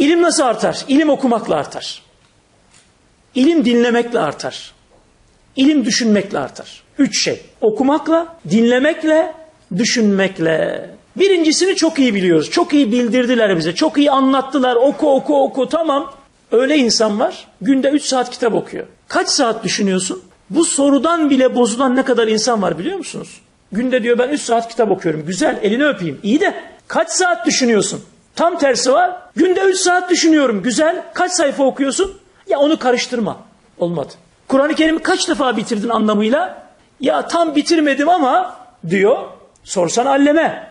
İlim nasıl artar? İlim okumakla artar. İlim dinlemekle artar. İlim düşünmekle artar. Üç şey. Okumakla, dinlemekle, düşünmekle. Birincisini çok iyi biliyoruz. Çok iyi bildirdiler bize. Çok iyi anlattılar. Oku oku oku tamam. Öyle insan var. Günde 3 saat kitap okuyor. Kaç saat düşünüyorsun? Bu sorudan bile bozulan ne kadar insan var biliyor musunuz? Günde diyor ben 3 saat kitap okuyorum. Güzel elini öpeyim. İyi de kaç saat düşünüyorsun? Tam tersi var. Günde 3 saat düşünüyorum. Güzel. Kaç sayfa okuyorsun? Ya onu karıştırma. Olmadı. Kur'an-ı Kerim'i kaç defa bitirdin anlamıyla? Ya tam bitirmedim ama diyor. Sorsan alleme.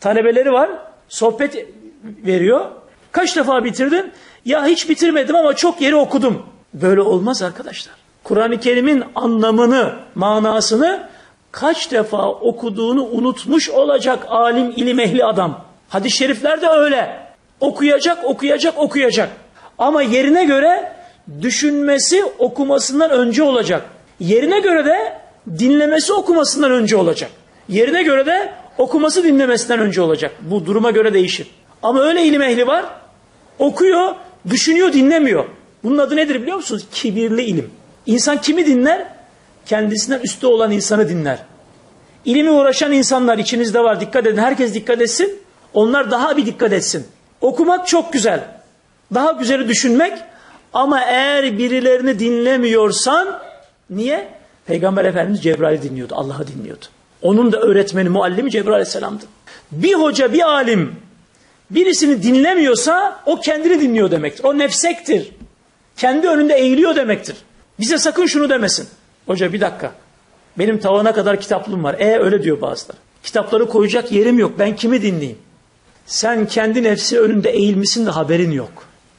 Talebeleri var. Sohbet veriyor. Kaç defa bitirdin? Ya hiç bitirmedim ama çok yeri okudum. Böyle olmaz arkadaşlar. Kur'an-ı Kerim'in anlamını, manasını kaç defa okuduğunu unutmuş olacak alim, ilim ehli adam. Hadis-i şerifler de öyle. Okuyacak, okuyacak, okuyacak. Ama yerine göre düşünmesi okumasından önce olacak. Yerine göre de dinlemesi okumasından önce olacak. Yerine göre de okuması dinlemesinden önce olacak. Bu duruma göre değişir. Ama öyle ilim ehli var. Okuyor, düşünüyor, dinlemiyor. Bunun adı nedir biliyor musunuz? Kibirli ilim. İnsan kimi dinler? Kendisinden üstte olan insanı dinler. İlimi uğraşan insanlar içinizde var. Dikkat edin. Herkes dikkat etsin. Onlar daha bir dikkat etsin. Okumak çok güzel. Daha güzeli düşünmek. Ama eğer birilerini dinlemiyorsan niye? Peygamber Efendimiz Cebrail'i dinliyordu. Allah'ı dinliyordu. Onun da öğretmeni, muallimi Cebrail Aleyhisselam'dı. Bir hoca, bir alim birisini dinlemiyorsa o kendini dinliyor demektir. O nefsektir. Kendi önünde eğiliyor demektir. Bize sakın şunu demesin. Hoca bir dakika. Benim tavana kadar kitaplığım var. E öyle diyor bazıları. Kitapları koyacak yerim yok. Ben kimi dinleyeyim? Sen kendi nefsi önünde eğilmişsin de haberin yok.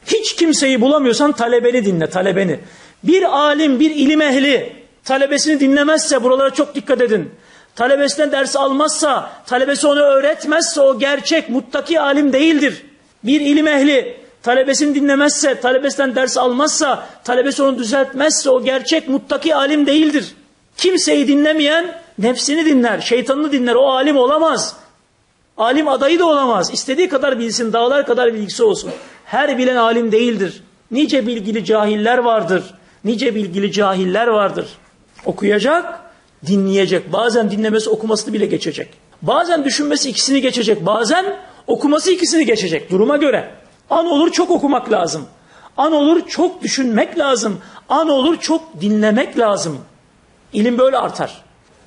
Hiç kimseyi bulamıyorsan talebeni dinle, talebeni. Bir alim, bir ilim ehli talebesini dinlemezse buralara çok dikkat edin. Talebesinden ders almazsa, talebesi onu öğretmezse o gerçek, muttaki alim değildir. Bir ilim ehli talebesini dinlemezse, talebesinden ders almazsa, talebesi onu düzeltmezse o gerçek, muttaki alim değildir. Kimseyi dinlemeyen nefsini dinler, şeytanını dinler, o alim olamaz. Alim adayı da olamaz. İstediği kadar bilsin, dağlar kadar bilgisi olsun. Her bilen alim değildir. Nice bilgili cahiller vardır. Nice bilgili cahiller vardır. Okuyacak, dinleyecek. Bazen dinlemesi okumasını bile geçecek. Bazen düşünmesi ikisini geçecek. Bazen okuması ikisini geçecek. Duruma göre. An olur çok okumak lazım. An olur çok düşünmek lazım. An olur çok dinlemek lazım. İlim böyle artar.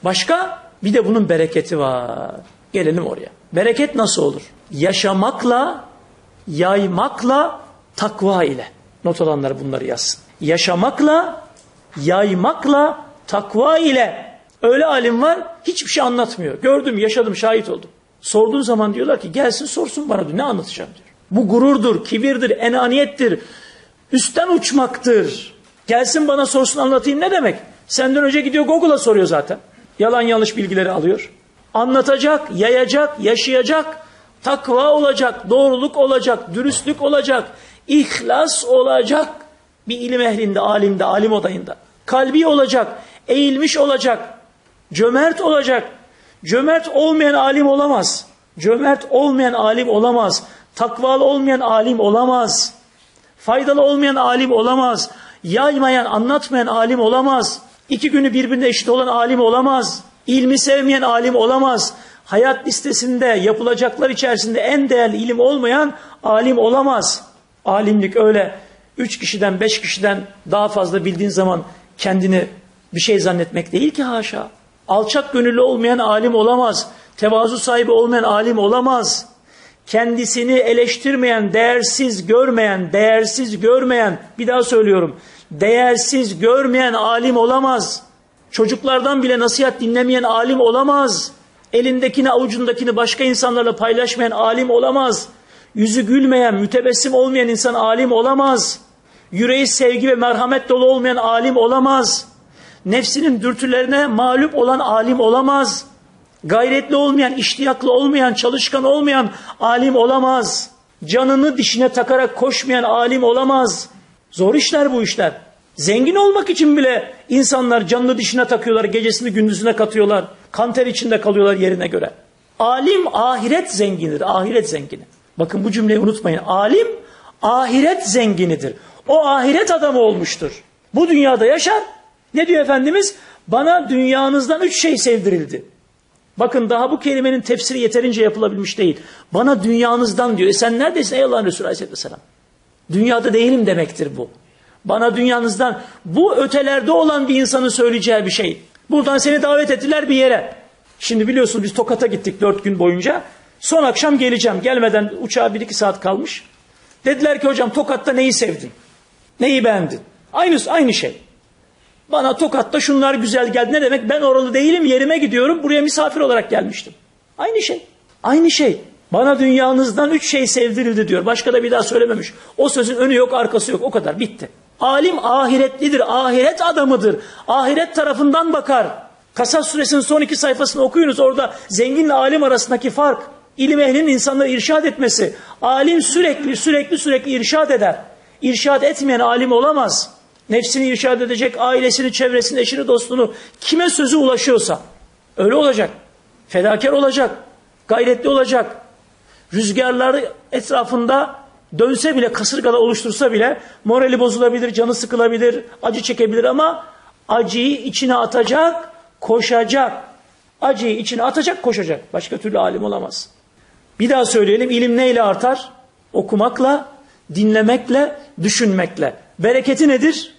Başka bir de bunun bereketi var. Gelelim oraya. Bereket nasıl olur? Yaşamakla, yaymakla, takva ile. Not alanlar bunları yazsın. Yaşamakla, yaymakla, takva ile. Öyle alim var hiçbir şey anlatmıyor. Gördüm, yaşadım, şahit oldum. Sorduğun zaman diyorlar ki gelsin sorsun bana diyor. Ne anlatacağım diyor. Bu gururdur, kibirdir, enaniyettir. Üstten uçmaktır. Gelsin bana sorsun anlatayım ne demek? Senden önce gidiyor Google'a soruyor zaten. Yalan yanlış bilgileri alıyor. Anlatacak, yayacak, yaşayacak, takva olacak, doğruluk olacak, dürüstlük olacak, ihlas olacak. Bir ilim ehlinde, alimde, alim odayında. Kalbi olacak, eğilmiş olacak, cömert olacak. Cömert olmayan alim olamaz. Cömert olmayan alim olamaz. Takvalı olmayan alim olamaz. Faydalı olmayan alim olamaz. Yaymayan, anlatmayan alim olamaz. İki günü birbirine eşit olan alim olamaz. İlmi sevmeyen alim olamaz. Hayat listesinde yapılacaklar içerisinde en değerli ilim olmayan alim olamaz. Alimlik öyle üç kişiden beş kişiden daha fazla bildiğin zaman kendini bir şey zannetmek değil ki haşa. Alçak gönüllü olmayan alim olamaz. Tevazu sahibi olmayan alim olamaz. Kendisini eleştirmeyen, değersiz görmeyen, değersiz görmeyen, bir daha söylüyorum, değersiz görmeyen alim olamaz. Çocuklardan bile nasihat dinlemeyen alim olamaz. Elindekini avucundakini başka insanlarla paylaşmayan alim olamaz. Yüzü gülmeyen, mütebessim olmayan insan alim olamaz. Yüreği sevgi ve merhamet dolu olmayan alim olamaz. Nefsinin dürtülerine mağlup olan alim olamaz. Gayretli olmayan, iştiyaklı olmayan, çalışkan olmayan alim olamaz. Canını dişine takarak koşmayan alim olamaz. Zor işler bu işler. Zengin olmak için bile insanlar canını dişine takıyorlar, gecesini gündüzüne katıyorlar. Kanter içinde kalıyorlar yerine göre. Alim ahiret zenginidir, ahiret zengini. Bakın bu cümleyi unutmayın. Alim ahiret zenginidir. O ahiret adamı olmuştur. Bu dünyada yaşar. Ne diyor Efendimiz? Bana dünyanızdan üç şey sevdirildi. Bakın daha bu kelimenin tefsiri yeterince yapılabilmiş değil. Bana dünyanızdan diyor. E sen neredesin ey Allah'ın Resulü Aleyhisselatü Vesselam? Dünyada değilim demektir bu. Bana dünyanızdan bu ötelerde olan bir insanın söyleyeceği bir şey. Buradan seni davet ettiler bir yere. Şimdi biliyorsunuz biz Tokat'a gittik dört gün boyunca. Son akşam geleceğim. Gelmeden uçağa bir iki saat kalmış. Dediler ki hocam Tokat'ta neyi sevdin? Neyi beğendin? Aynı, aynı şey. Bana Tokat'ta şunlar güzel geldi. Ne demek? Ben oralı değilim, yerime gidiyorum. Buraya misafir olarak gelmiştim. Aynı şey. Aynı şey. Bana dünyanızdan üç şey sevdirildi diyor. Başka da bir daha söylememiş. O sözün önü yok, arkası yok. O kadar. Bitti. Alim ahiretlidir. Ahiret adamıdır. Ahiret tarafından bakar. Kasas suresinin son iki sayfasını okuyunuz. Orada zenginle alim arasındaki fark. İlim ehlinin insanları irşad etmesi. Alim sürekli sürekli sürekli irşad eder. İrşad etmeyen alim olamaz. Nefsini irşad edecek, ailesini, çevresini, eşini, dostunu kime sözü ulaşıyorsa öyle olacak. Fedakar olacak, gayretli olacak. Rüzgarları etrafında dönse bile, kasırgada oluştursa bile morali bozulabilir, canı sıkılabilir, acı çekebilir ama acıyı içine atacak, koşacak. Acıyı içine atacak, koşacak. Başka türlü alim olamaz. Bir daha söyleyelim, ilim neyle artar? Okumakla, dinlemekle, düşünmekle. Bereketi nedir?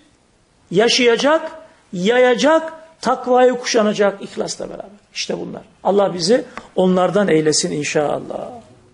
Yaşayacak, yayacak, takvayı kuşanacak ihlasla beraber. İşte bunlar. Allah bizi onlardan eylesin inşallah.